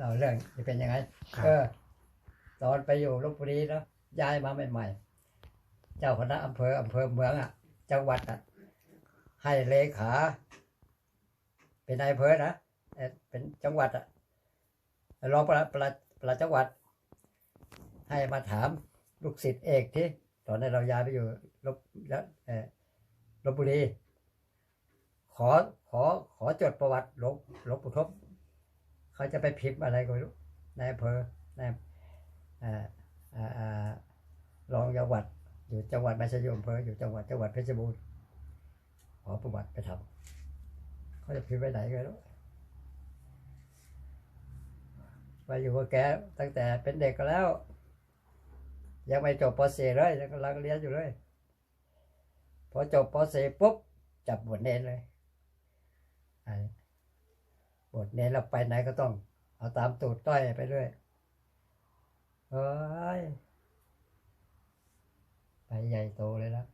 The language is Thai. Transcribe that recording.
เราเรื่องจะเป็นยังไงครับ เออตอนไปอยู่ลบบุรีเนาะย้ายมาใหม่ๆเจ้าคณะอำเภออำเภอเมืองอะจังหวัดอะให้เลขา เป็นนายอำเภอนะเอ่อเป็นจังหวัดอะรองประหลัดประหลัดประหลัดจังหวัด ให้มาถามลูกศิษย์เอกที่ตอนนั้นเราย้ายไปอยู่ลบแล้วเออลบบุรี ขอขอขอจดประวัติหลวงหลวงปู่ทบ เขาจะไปพิมพ์อะไรก็ไม่รู้ในอำเภอในาอ่าอ่ารองจังหวัด อยู่จังหวัดม่ใช่อยู่อำเภออยู่จังหวัดจังหวัดเพชรบูรณ์ขอประวัติไปทำเขาจะพิมพ์ไปไหนก็ไม่รู้ไปอยู่กับแกตั้งแต่เป็นเด็กก็แล้ว ยังไม่จบป .4 เลยยังกำลังเรียนอยู่เลย พอจบป .4 ปุ๊บจับบวชเนรเลย ดเนี่ยเนรเราไปไหนก็ต้อง เอาตามตูดต้อยไปเรื่อยเฮ้ยไปใหญ่โตเลยแล้ว